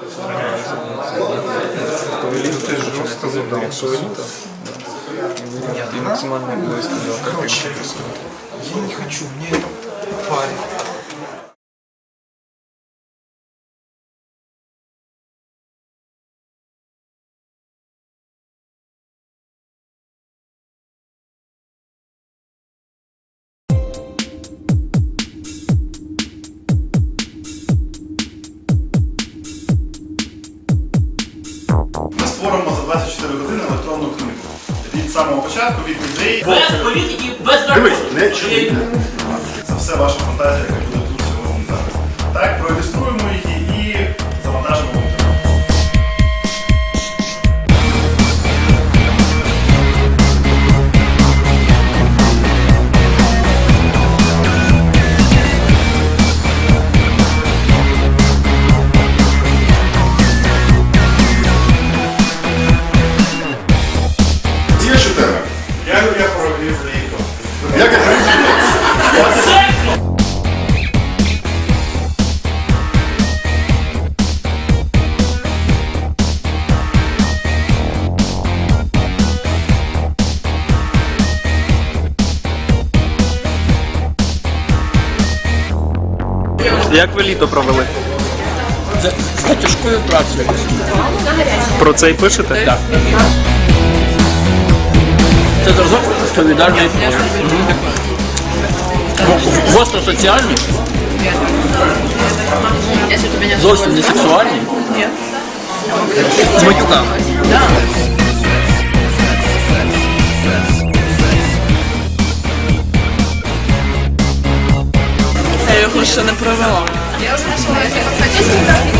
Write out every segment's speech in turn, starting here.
Ты жестко задал. И максимально близко Короче, я не хочу, мне парит. Години електронну книгу. Від самого початку, від ідеї. Без політики, без наркотиків. Це все ваша фантазія, яка буде тут сьогодні зараз. Так, проілюструємо Як ви літо провели? За, за тяжкою працею. Про це й пишете? Так. Це зразок солідарної Гостро соціальний. Зовсім не сексуальний. З матюками. Я уже ще не провела.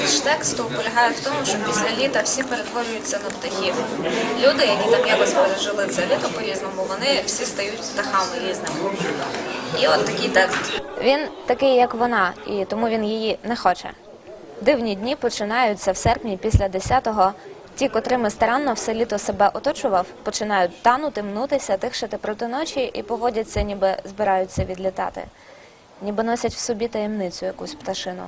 Меседж тексту полягає в тому, що після літа всі перетворюються на птахів. Люди, які там якось пережили це літо по-різному, вони всі стають птахами різними. І от такий текст. Він такий, як вона, і тому він її не хоче. Дивні дні починаються в серпні після 10-го. Ті, котрими старанно все літо себе оточував, починають танути, мнутися, тихшити проти ночі і поводяться, ніби збираються відлітати ніби носять в собі таємницю якусь пташину.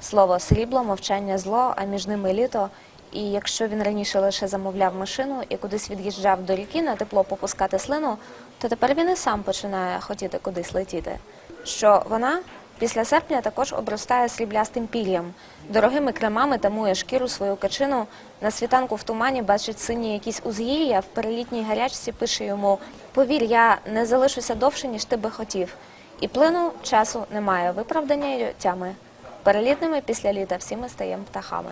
Слово срібло, мовчання зло, а між ними літо. І якщо він раніше лише замовляв машину і кудись від'їжджав до ріки на тепло попускати слину, то тепер він і сам починає хотіти кудись летіти. Що вона після серпня також обростає сріблястим пір'ям, дорогими кремами тамує шкіру свою качину, на світанку в тумані бачить сині якісь узгір'я, в перелітній гарячці пише йому Повір, я не залишуся довше, ніж ти би хотів. І плину часу немає, виправдання й тями. Перелітними після літа всі ми стаємо птахами.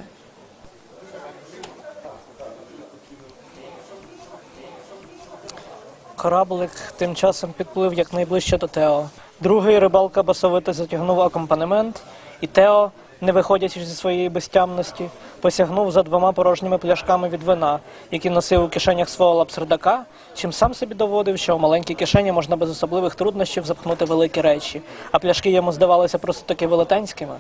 Кораблик тим часом підплив якнайближче до Тео. Другий рибалка басовито затягнув акомпанемент, і Тео, не виходячи зі своєї безтямності, посягнув за двома порожніми пляшками від вина, які носив у кишенях свого лапсердака, чим сам собі доводив, що в маленькій кишені можна без особливих труднощів запхнути великі речі, а пляшки йому здавалися просто таки велетенськими.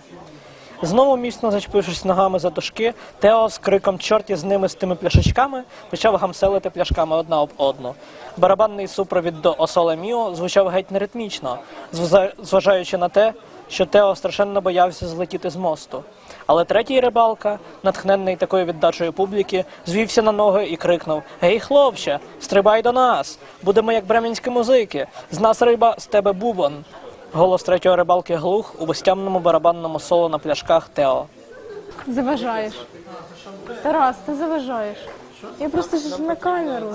Знову міцно зачепившись ногами за дошки, Тео з криком чорті з ними з тими пляшечками почав гамселити пляшками одна об одну. Барабанний супровід до Осоле Міо звучав геть неритмічно, зважаючи на те, що Тео страшенно боявся злетіти з мосту. Але третій рибалка, натхненний такою віддачею публіки, звівся на ноги і крикнув: Гей, хлопче, стрибай до нас! Будемо як бременські музики! З нас риба, з тебе бубон! Голос третього рибалки глух у безтямному барабанному соло на пляшках Тео. Заважаєш. Тарас, ти заважаєш. Я просто ж на камеру.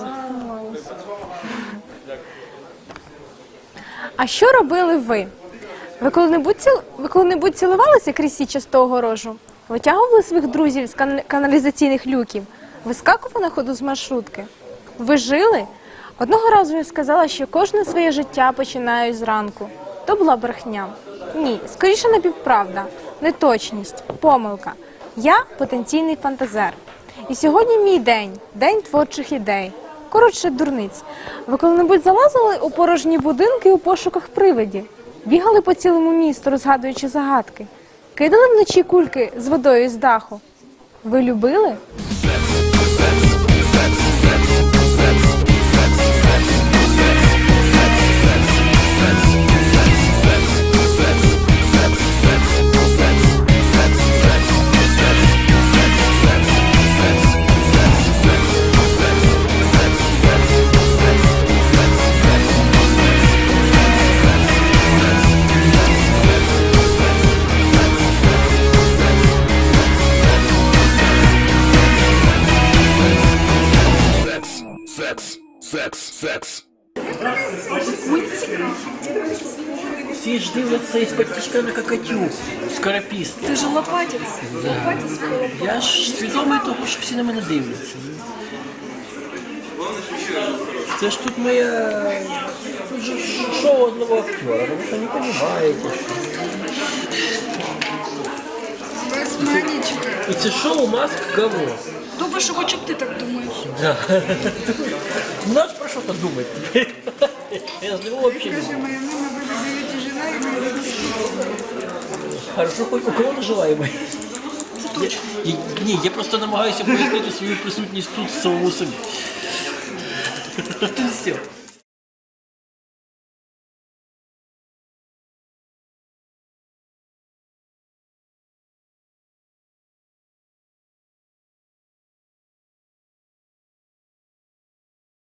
А що робили ви? Ви коли-небудь ціл... ви коли-небудь цілувалися крізь січастого огорожу? Витягували своїх друзів з кан... каналізаційних люків? Вискакували на ходу з маршрутки? Ви жили? Одного разу я сказала, що кожне своє життя починаю зранку. То була брехня. Ні, скоріше напівправда, неточність, помилка. Я потенційний фантазер. І сьогодні мій день, день творчих ідей. Коротше, дурниць. Ви коли-небудь залазили у порожні будинки у пошуках привидів? Бігали по цілому місту, розгадуючи загадки. Кидали вночі кульки з водою з даху. Ви любили? Всі ж дивляться із-під тишка на кокотюк. Скоропіст. Ти ж лопатець. Я ж свідомий того, що всі на мене дивляться. Це ж тут моя тут же шоу одного актера. Ви що не розумієте. Без Марічка. І це шоу маск говно. Добре, що хоч б ти так думаєш. Да. Знаешь, про что-то думать. Я с него вообще не моя мама жена моя Хорошо, хоть у кого точно. Я, ні, я просто намагаюся пояснити свою присутність тут самому собі. Все.